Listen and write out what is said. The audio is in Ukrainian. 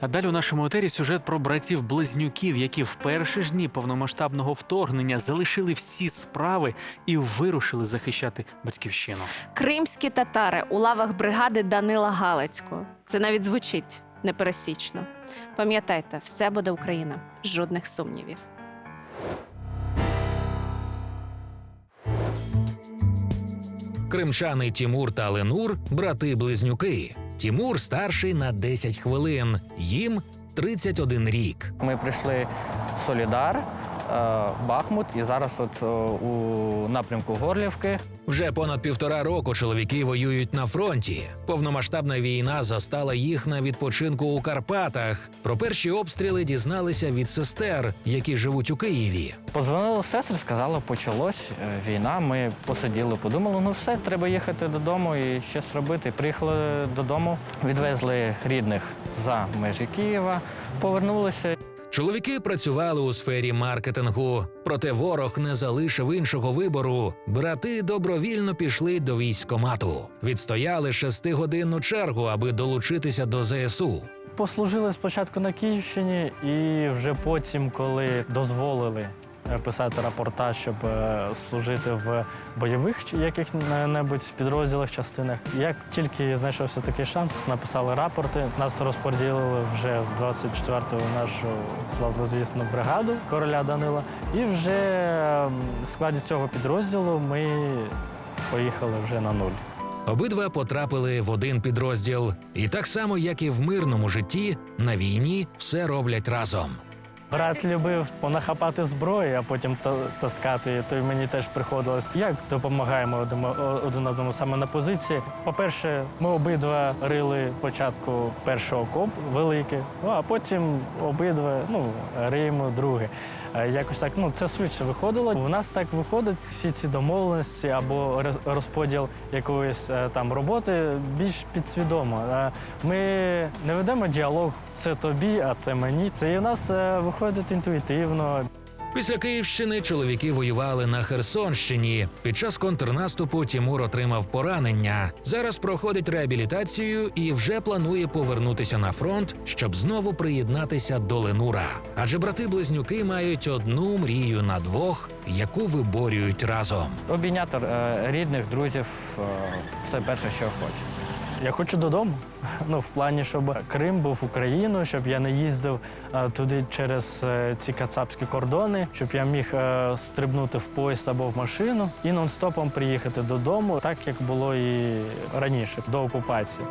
А далі у нашому етері сюжет про братів-близнюків, які в перші ж дні повномасштабного вторгнення залишили всі справи і вирушили захищати батьківщину. Кримські татари у лавах бригади Данила Галицького. Це навіть звучить непересічно. Пам'ятайте, все буде Україна. Жодних сумнівів. Кримчани Тімур та Ленур брати-близнюки. Тімур старший на 10 хвилин. Їм 31 рік. Ми прийшли в Солідар, Бахмут, і зараз от е, у напрямку Горлівки. Вже понад півтора року чоловіки воюють на фронті. Повномасштабна війна застала їх на відпочинку у Карпатах. Про перші обстріли дізналися від сестер, які живуть у Києві. Подзвонили сестри, сказали, почалось е, війна. Ми посиділи, подумали, ну все, треба їхати додому і щось робити. Приїхали додому, відвезли рідних за межі Києва, повернулися. Чоловіки працювали у сфері маркетингу, проте ворог не залишив іншого вибору. Брати добровільно пішли до військкомату. Відстояли шестигодинну чергу, аби долучитися до ЗСУ. Послужили спочатку на Київщині, і вже потім, коли дозволили писати рапорта, щоб е, служити в бойових яких-небудь підрозділах, частинах. Як тільки знайшовся такий шанс, написали рапорти. Нас розподілили вже в 24-ту нашу славнозвісну бригаду короля Данила. І вже е, в складі цього підрозділу ми поїхали вже на нуль. Обидва потрапили в один підрозділ, і так само, як і в мирному житті, на війні все роблять разом. Брат любив понахапати зброю, а потім та- таскати. То й мені теж приходилось. Як допомагаємо один, одному саме на позиції. По-перше, ми обидва рили спочатку першого коп великий, ну а потім обидва ну, риємо другий. Е, Якось так, ну це швидше виходило. У нас так виходить всі ці домовленості або розподіл якоїсь е, там роботи більш підсвідомо. Е, Ми не ведемо діалог це тобі, а це мені. Це і в нас виходить інтуїтивно. Після Київщини чоловіки воювали на Херсонщині. Під час контрнаступу Тімур отримав поранення. Зараз проходить реабілітацію і вже планує повернутися на фронт, щоб знову приєднатися до Ленура. Адже брати-близнюки мають одну мрію на двох, яку виборюють разом. Обійняти е, рідних, друзів е, все перше, що хочеться. Я хочу додому. Ну, в плані, щоб Крим був Україною, щоб я не їздив е, туди через е, ці кацапські кордони, щоб я міг е, стрибнути в поїзд або в машину і нон-стопом приїхати додому, так як було і раніше, до окупації.